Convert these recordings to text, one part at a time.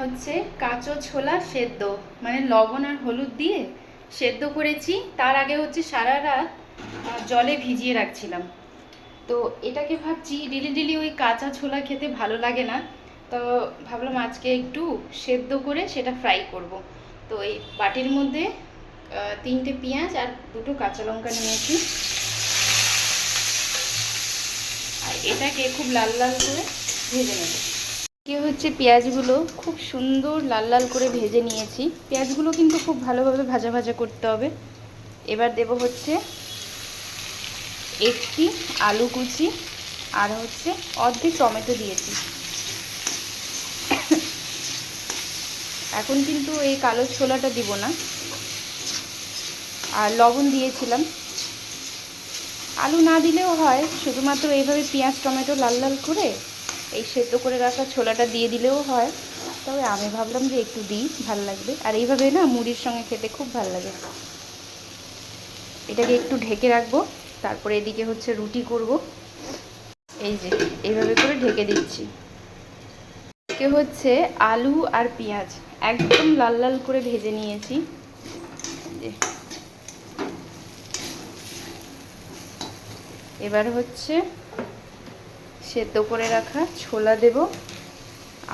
হচ্ছে কাঁচো ছোলা সেদ্ধ মানে লবণ আর হলুদ দিয়ে সেদ্ধ করেছি। তার আগে হচ্ছে সারা রাত জলে ভিজিয়ে রাখছিলাম। তো এটাকে ভাবছি ডেলি ডেলি ওই কাঁচা ছোলা খেতে ভালো লাগে না। তো ভাবলাম আজকে একটু সেদ্ধ করে সেটা ফ্রাই করব। তো এই বাটির মধ্যে তিনটে পেঁয়াজ আর দুটো কাঁচা লঙ্কা নিয়েছি। আর এটাকে খুব লাল লাল করে ভেজে নেব। কি হচ্ছে পেঁয়াজগুলো খুব সুন্দর লাল লাল করে ভেজে নিয়েছি। পেঁয়াজগুলো কিন্তু খুব ভালোভাবে ভাজা ভাজা করতে হবে। এবার দেব হচ্ছে একটি আলু কুচি আর হচ্ছে অর্ধেক টমেটো দিয়েছি। এখন কিন্তু এই কালো ছোলাটা দিব না। আর লবণ দিয়েছিলাম। আলু না দিলেও হয়, শুধুমাত্র এইভাবে পেঁয়াজ, টমেটো লাল লাল করে এই সেদ্ধ করে রাখা ছোলাটা দিয়ে দিলেও হয়। তবে আমি ভাবলাম যে একটু দিই, ভালো লাগবে। আর এইভাবে না মুড়ির সঙ্গে খেতে খুব ভালো লাগে। এটাকে একটু ঢেকে রাখব, তারপরে এদিকে হচ্ছে রুটি করব। এই যে, এইভাবে করে ঢেকে দিচ্ছি। এদিকে হচ্ছে আলু আর পেঁয়াজ, একদম লাল লাল করে ভেজে নিয়েছি। এবার হচ্ছে সেদ্ধ করে রাখা ছোলা দেব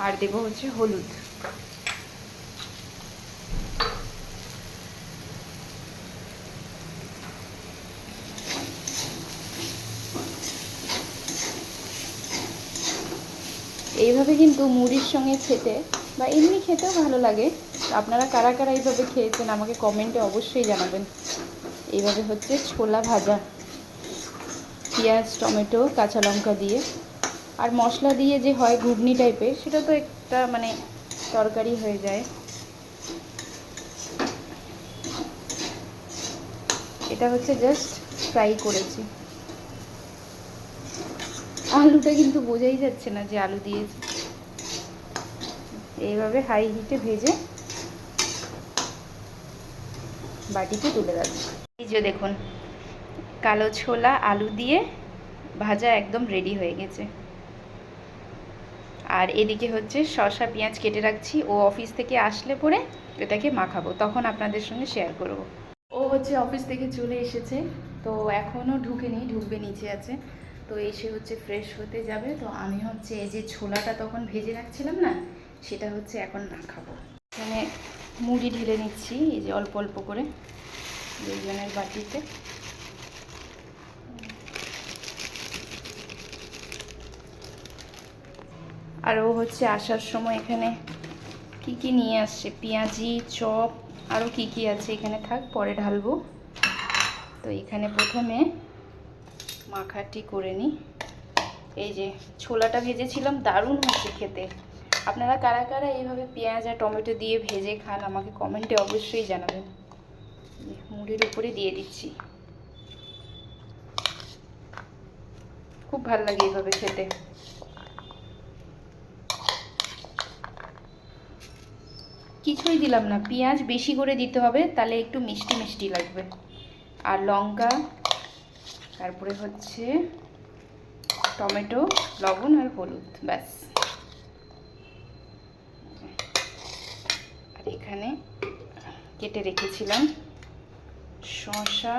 আর দেব হচ্ছে হলুদ। এইভাবে কিন্তু মুড়ির সঙ্গে খেতে বা এমনি খেতেও ভালো লাগে। আপনারা কারা কারা এইভাবে খেয়েছেন আমাকে কমেন্টে অবশ্যই জানাবেন। এইভাবে হচ্ছে ছোলা ভাজা, পেঁয়াজ, টমেটো, কাঁচা লঙ্কা দিয়ে। আর মশলা দিয়ে যে হয় ঘুগনি টাইপের সেটা তো একটা মানে তরকারি হয়ে যায়। এটা হচ্ছে জাস্ট ফ্রাই করেছি। আলুটা কিন্তু বোঝাই যাচ্ছে না যে আলু দিয়েছি এইভাবে হাই হিটে ভেজে বাটিতে তুলে রাখছি এই যে দেখুন, কালো ছোলা আলু দিয়ে ভাজা একদম রেডি হয়ে গেছে। আর এদিকে হচ্ছে শসা, পেঁয়াজ কেটে রাখছি। ও অফিস থেকে আসলে পরে এটাকে মাখাবো। তখন আপনাদের সঙ্গে শেয়ার করব। ও হচ্ছে অফিস থেকে চলে এসেছে। তো এখনও ঢুকেনি, ঢুকবে নিচে আছে। তো এসে হচ্ছে ফ্রেশ হতে যাবে। তো আমি হচ্ছে এই যে ছোলাটা তখন ভেজে রাখছিলাম না, সেটা হচ্ছে এখন মাখাবো। এখানে মুড়ি ঢেলে নিচ্ছি, এই যে অল্প অল্প করে দুইজনের বাটিতে। আর ও হচ্ছে আসার সময় এখানে কি কি নিয়ে আসছে? পেঁয়াজি, চপ আরও কি কি আছে এখানে থাক, পরে ঢালবো। তো এখানে প্রথমে মাখাটি করে নিই। এই যে ছোলাটা ভেজেছিলাম, দারুণ হচ্ছে খেতে। আপনারা কারা কারা এইভাবে পেঁয়াজ আর টমেটো দিয়ে ভেজে খান, আমাকে কমেন্টে অবশ্যই জানাবেন। মুড়ির উপরে দিয়ে দিচ্ছি। খুব ভালো লাগে এইভাবে খেতে। কিছুই দিলাম না। পেঁয়াজ বেশি করে দিতে হবে, তাহলে একটু মিষ্টি মিষ্টি লাগবে। আর লঙ্কা, তারপরে হচ্ছে টমেটো, লবণ আর হলুদ, ব্যাস। আর এখানে কেটে রেখেছিলাম শসা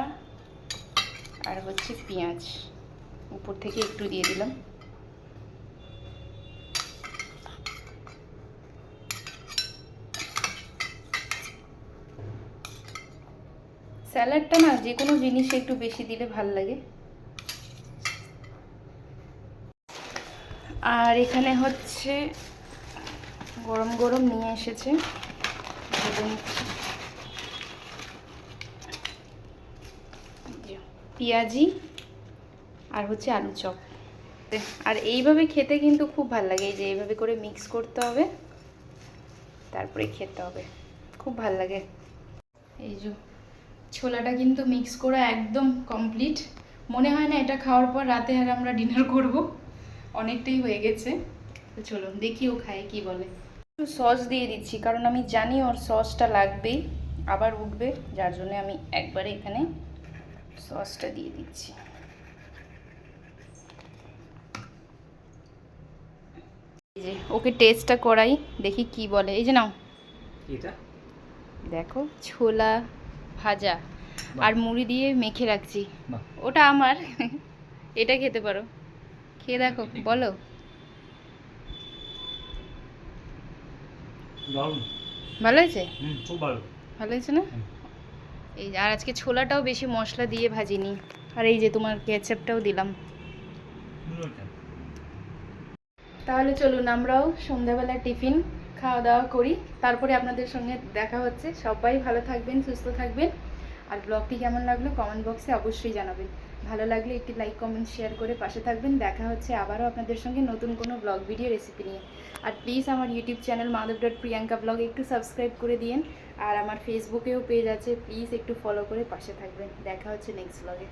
আর হচ্ছে পেঁয়াজ। উপর থেকে একটু দিয়ে দিলাম। স্যালাডটা না যে কোনো জিনিসে একটু বেশি দিলে ভালো লাগে। আর এখানে হচ্ছে গরম গরম নিয়ে এসেছে। পেঁয়াজি আর হচ্ছে আলু চপ। আর এইভাবে খেতে কিন্তু খুব ভালো লাগে, এই যে এইভাবে করে মিক্স করতে হবে, তারপরে খেতে হবে। খুব ভালো লাগে। এই যে ছোলাটা কিন্তু মিক্স করা একদম কমপ্লিট মনে হয় না এটা খাওয়ার পর রাতে আর আমরা ডিনার করব। অনেকটাই হয়ে গেছে। তো চলুন দেখি ও খায় কি বলে। সস দিয়ে দিচ্ছি কারণ আমি জানি ওর সসটা লাগবেই। আবার উঠবে যার জন্য আমি একবারে এখানে সসটা দিয়ে দিচ্ছি। যে ওকে টেস্টটা করাই দেখি কি বলে। এই যে নাও। এটা? দেখো ছোলা। ভাজা আর মুড়ি দিয়ে মেখে রাখছি। ওটা আমার। এটা খেতে পারো। খেয়ে দেখো বলো। ভালো হয়েছে? খুব ভালো। ভালো হয়েছে না? এই আর আজকে ছোলাটাও বেশি মশলা দিয়ে ভাজিনি। আর এই যে তোমার কেচাপটাও দিলাম। তাহলে চলুন আমরাও সন্ধ্যাবেলা টিফিন খাওয়া দাওয়া করি। তারপরে আপনাদের সঙ্গে দেখা হচ্ছে। সবাই ভালো থাকবেন, সুস্থ থাকবেন। আর ব্লগটি কেমন লাগল কমেন্ট বক্সে অবশ্যই জানাবেন। ভালো লাগলে একটি লাইক, কমেন্ট, শেয়ার করে পাশে থাকবেন। দেখা হচ্ছে আবারও আপনাদের সঙ্গে নতুন কোনো ব্লগ ভিডিও রেসিপি নিয়ে। আর প্লিজ আমার YouTube channel Madhab dot Priyanka blog একটু সাবস্ক্রাইব করে দিন আর আমার ফেসবুকেও পেজ আছে। প্লিজ একটু ফলো করে পাশে থাকবেন। দেখা হচ্ছে নেক্সট ব্লগে